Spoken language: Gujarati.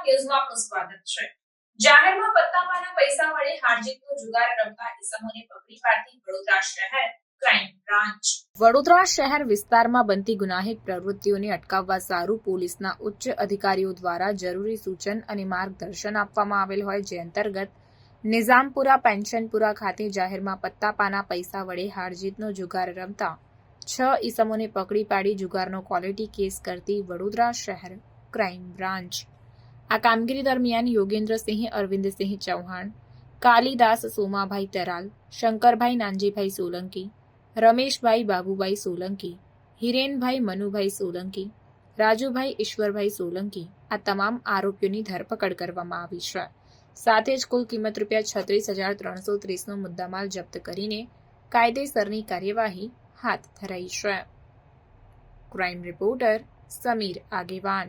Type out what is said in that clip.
ન્યૂઝમાં આપનું સ્વાગત છે. જાહેરમાં પત્તાપાના પૈસા વડે હારજીતનો જુગાર રમતા ઇસમોને પકડી પાડતી વડોદરા શહેર વડોદરા શહેર વિસ્તારમાં બનતી ગુનાહિત પ્રવૃત્તિઓને અટકાવવા સારું પોલીસના ઉચ્ચ અધિકારીઓ દ્વારા જરૂરી સૂચન અને માર્ગદર્શન આપવામાં આવેલ હોય જે અંતર્ગત નિઝામપુરા પેન્શનપુરા ખાતે જાહેરમાં પત્તાપાના પૈસા વડે હારજીતનો જુગાર રમતા છ ઈસમોને પકડી પાડી જુગારનો ક્વોલિટી કેસ કરતી વડોદરા શહેર ક્રાઇમ બ્રાન્ચ આ કામગીરી દરમિયાન યોગેન્દ્રસિંહ, અરવિંદસિંહ ચૌહાણ, કાલિદાસ સોમાભાઈ તરાલ, શંકરભાઈ નાનજીભાઈ સોલંકી, રમેશભાઈ બાબુભાઈ સોલંકી, હિરેનભાઈ મનુભાઈ સોલંકી, રાજુભાઈ ઈશ્વરભાઈ સોલંકી આ તમામ આરોપીઓની ધરપકડ કરવામાં આવી છે. સાથે જ કુલ કિંમત રૂપિયા છત્રીસ હજાર ત્રણસો ત્રીસનો મુદ્દામાલ જપ્ત કરીને કાયદેસરની કાર્યવાહી હાથ ધરાઈ છે. Crime reporter Samir Agewan.